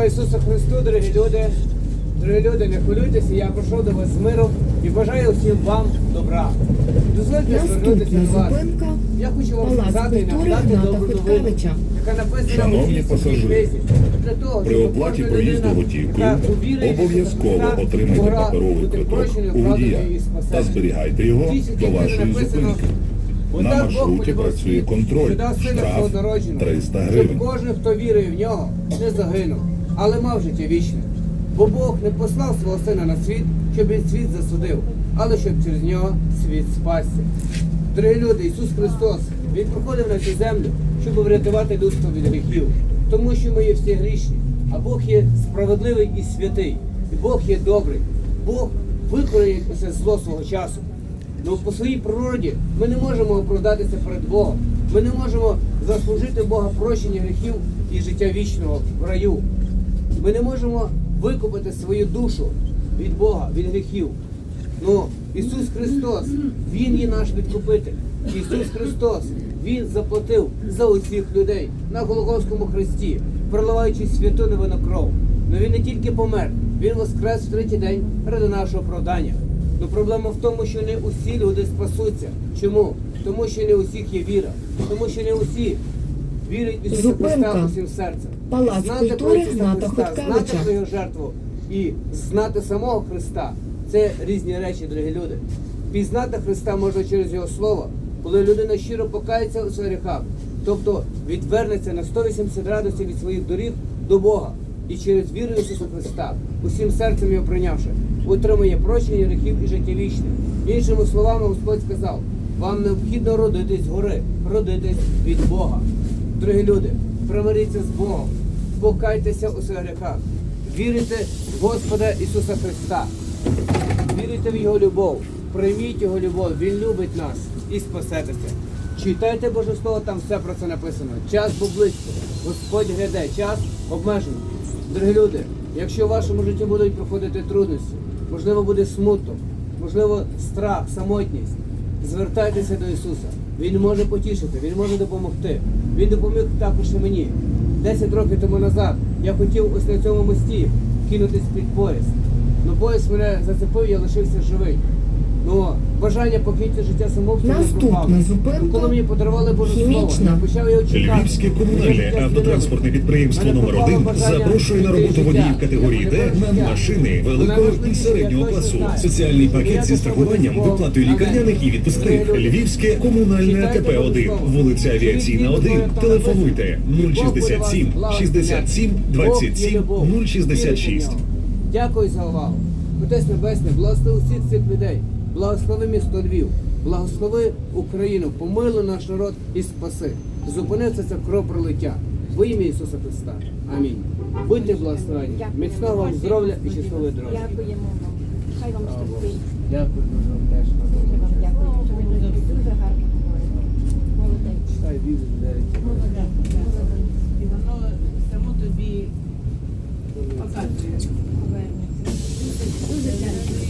Слава Ісусу Христу, дорогі люди! Дорогі люди, не хвилюйтеся, я прийшов до вас з миром і бажаю всім вам добра. Дозвольте звернутися до вас. Я хочу вам сказати і нагадати добру новину, яка написана у цій пасажири, книзі. Для того, При оплаті проїзду готівкою в обов'язково отримайте паперовий квиток у водія та зберігайте його В до вашої зупинки. На маршруті працює контроль. Штраф свого народженого, 300 щоб кожен, хто вірує в нього, не загинув, але мав життя вічне. Бо Бог не послав свого сина на світ, щоб він світ засудив, але щоб через нього світ спасся. Дорогі люди, Ісус Христос, Він приходив на цю землю, щоб врятувати людство від гріхів, тому що ми є всі грішні, а Бог є справедливий і святий, і Бог є добрий. Бог викорінить усе зло свого часу. Ну, по своїй природі ми не можемо оправдатися перед Богом. Ми не можемо заслужити Бога прощення гріхів і життя вічного в раю. Ми не можемо викупити свою душу від Бога, від гріхів. Ну, Ісус Христос, Він є наш відкупитель. Ісус Христос, Він заплатив за усіх людей на Голгофському хресті, проливаючи святу невинну кров. Ну він не тільки помер, Він воскрес в третій день ради нашого оправдання. Ну проблема в тому, що не усі люди спасуться. Чому? Тому що не у всіх є віра, тому що не усі вірять в Ісуса Христа усім серцем. Палац Знати про Ісуса Христа, знати про його жертву і знати самого Христа це різні речі, дорогі люди. Пізнати Христа можна через Його Слово, коли людина щиро покається у своїх гріхах, тобто відвернеться на 180 градусів від своїх доріг до Бога і через віру Ісуса Христа, усім серцем його прийнявши, отримує прощення гріхів і життя вічне. Іншими словами, Господь сказав: вам необхідно родитись згори, родитись від Бога. Дорогі люди, примиріться з Богом, покайтеся у своїх гріхах, вірите в Господа Ісуса Христа, вірите в Його любов, прийміть Його любов, Він любить нас і спасетеся. Читайте Боже Слово, там все про це написано. Час був близько, Господь гляде, час обмежений. Дорогі люди, якщо в вашому житті будуть проходити трудності, можливо, буде смуток, можливо, страх, самотність, звертайтеся до Ісуса. Він може потішити, Він може допомогти. Він допоміг також і мені. Десять років тому назад я хотів ось на цьому мості кинутись під поїзд. але поїзд мене зацепив, я лишився живий. Ну, бажання покинути життя самобством не Наступна пропало. зупинка Ну, Коли мені подарували Боже Слово, Хімічна. я почав його. Львівське комунальне автотранспортне підприємство номер 1 запрошує на роботу водіїв категорії Д на машини великого і середнього класу. Соціальний пакет зі страхуванням, виплатою лікарняних і відпускних. Львівське комунальне АТП 1 вулиця Авіаційна 1. Телефонуйте 067 67 27 066. Дякую за увагу. Отець Небесний, благослови всіх цих людей, благослови місто Львів, благослови Україну, помилуй наш народ і спаси. Зупиниться це кров пролиття. Во ім'я Ісуса Христа. Амінь. Будьте благословені. Міцного вам здоров'я і щасливої дороги. Дякуємо вам. Хай вам щастить. Дякую дуже